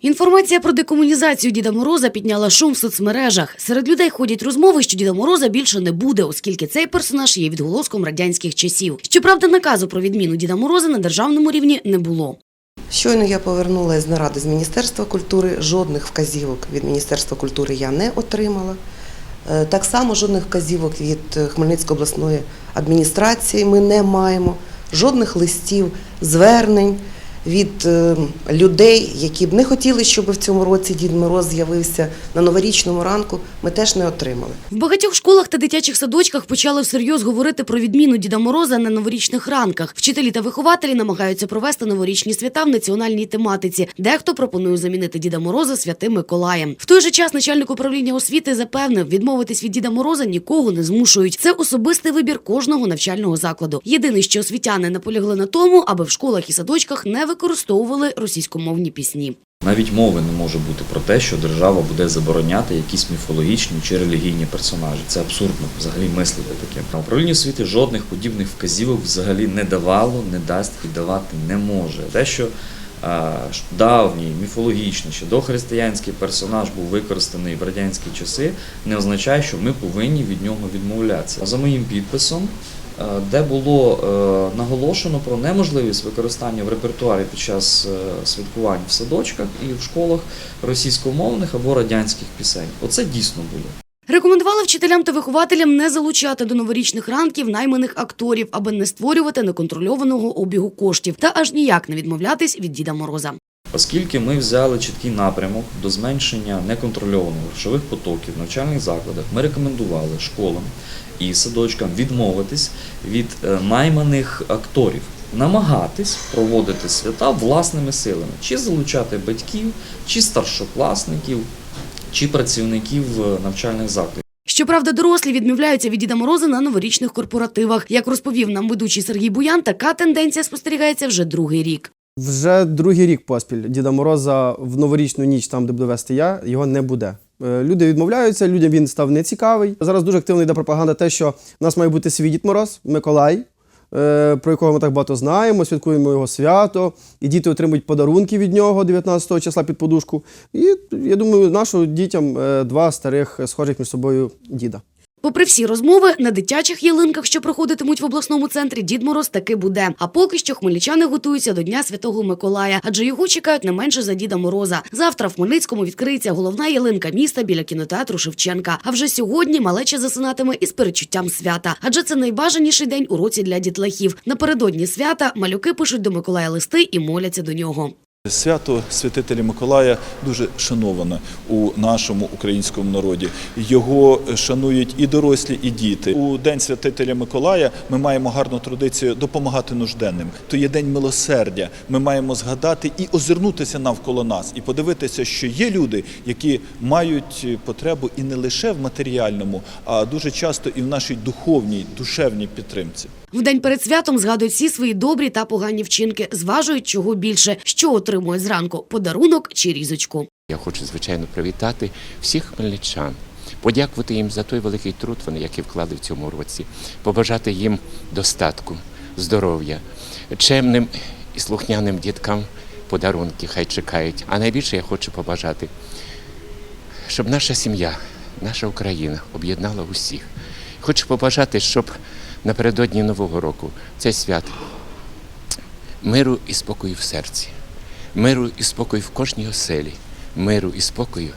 Інформація про декомунізацію Діда Мороза підняла шум в соцмережах. Серед людей ходять розмови, що Діда Мороза більше не буде, оскільки цей персонаж є відголоском радянських часів. Щоправда, наказу про відміну Діда Мороза на державному рівні не було. Щойно я повернулася з наради з Міністерства культури. Жодних вказівок від Міністерства культури я не отримала. Е, Так само жодних вказівок від е, Хмельницької обласної адміністрації ми не маємо. Жодних листів, звернень від е, людей, які б не хотіли, щоб в цьому році Дід Мороз з'явився на новорічному ранку, ми теж не отримали. В багатьох школах та дитячих садочках почали всерйоз говорити про відміну Діда Мороза на новорічних ранках. Вчителі та вихователі намагаються провести новорічні свята в національній тематиці. Дехто пропонує замінити Діда Мороза святим Миколаєм. В той же час начальник управління освіти запевнив, відмовитись від Діда Мороза нікого не змушують. Це особистий вибір кожного навчального закладу. Єдине, що освітяни наполягли на тому, аби в школах і садочках не використовували російськомовні пісні. Навіть мови не може бути про те, що держава буде забороняти якісь міфологічні чи релігійні персонажі. Це абсурдно взагалі мислити таке. Управління освіти жодних подібних вказівок взагалі не давало, не дасть і давати не може. Те, що давній, міфологічний, ще дохристиянський персонаж був використаний в радянські часи, не означає, що ми повинні від нього відмовлятися. За моїм підписом, де було е, наголошено про неможливість використання в репертуарі під час е, святкувань в садочках і в школах російськомовних або радянських пісень. Оце дійсно було. Рекомендували вчителям та вихователям не залучати до новорічних ранків найманих акторів, аби не створювати неконтрольованого обігу коштів та аж ніяк не відмовлятись від Діда Мороза. Оскільки ми взяли чіткий напрямок до зменшення неконтрольованих грошових потоків в навчальних закладах, ми рекомендували школам і садочкам відмовитись від е, найманих акторів, намагатись проводити свята власними силами, чи залучати батьків, чи старшокласників, чи працівників е, навчальних закладів. Щоправда, дорослі відмовляються від Діда Мороза на новорічних корпоративах. Як розповів нам ведучий Сергій Буян, така тенденція спостерігається вже другий рік. Вже другий рік поспіль Діда Мороза в новорічну ніч, там, де буду вести я, його не буде. Е, Люди відмовляються, людям він став нецікавий. Зараз дуже активно йде пропаганда, те, що в нас має бути свій Дід Мороз, Миколай, е, про якого ми так багато знаємо, святкуємо його свято, і діти отримують подарунки від нього 19 числа під подушку. І я думаю, нашу дітям е, два старих схожих між собою діда. Попри всі розмови, на дитячих ялинках, що проходитимуть в обласному центрі, Дід Мороз таки буде. А поки що хмельничани готуються до Дня Святого Миколая, адже його чекають не менше за Діда Мороза. Завтра в Хмельницькому відкриється головна ялинка міста біля кінотеатру Шевченка. А вже сьогодні малеча засинатиме із перечуттям свята, адже це найбажаніший день у році для дітлахів. Напередодні свята малюки пишуть до Миколая листи і моляться до нього. Свято святителя Миколая дуже шановане у нашому українському народі. Його шанують і дорослі, і діти. У день святителя Миколая ми маємо гарну традицію допомагати нужденним. То є день милосердя. Ми маємо згадати і озирнутися навколо нас, і подивитися, що є люди, які мають потребу і не лише в матеріальному, а дуже часто і в нашій духовній, душевній підтримці. В день перед святом згадують всі свої добрі та погані вчинки, зважують чого більше, що отримує зранку подарунок чи різочку. Я хочу, звичайно, привітати всіх хмельничан, подякувати їм за той великий труд, вони, який вклали в цьому році, побажати їм достатку, здоров'я, чемним і слухняним діткам подарунки хай чекають. А найбільше я хочу побажати, щоб наша сім'я, наша Україна об'єднала усіх. Хочу побажати, щоб напередодні Нового року цей свят миру і спокою в серці, миру і спокою в кожній оселі, миру і спокою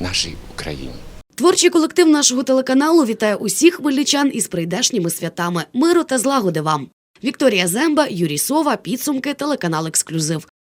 нашій Україні. Творчий колектив нашого телеканалу вітає усіх хмельничан із прийдешніми святами. Миру та злагоди вам. Вікторія Земба, Юрій Сова, підсумки, телеканал Ексклюзив.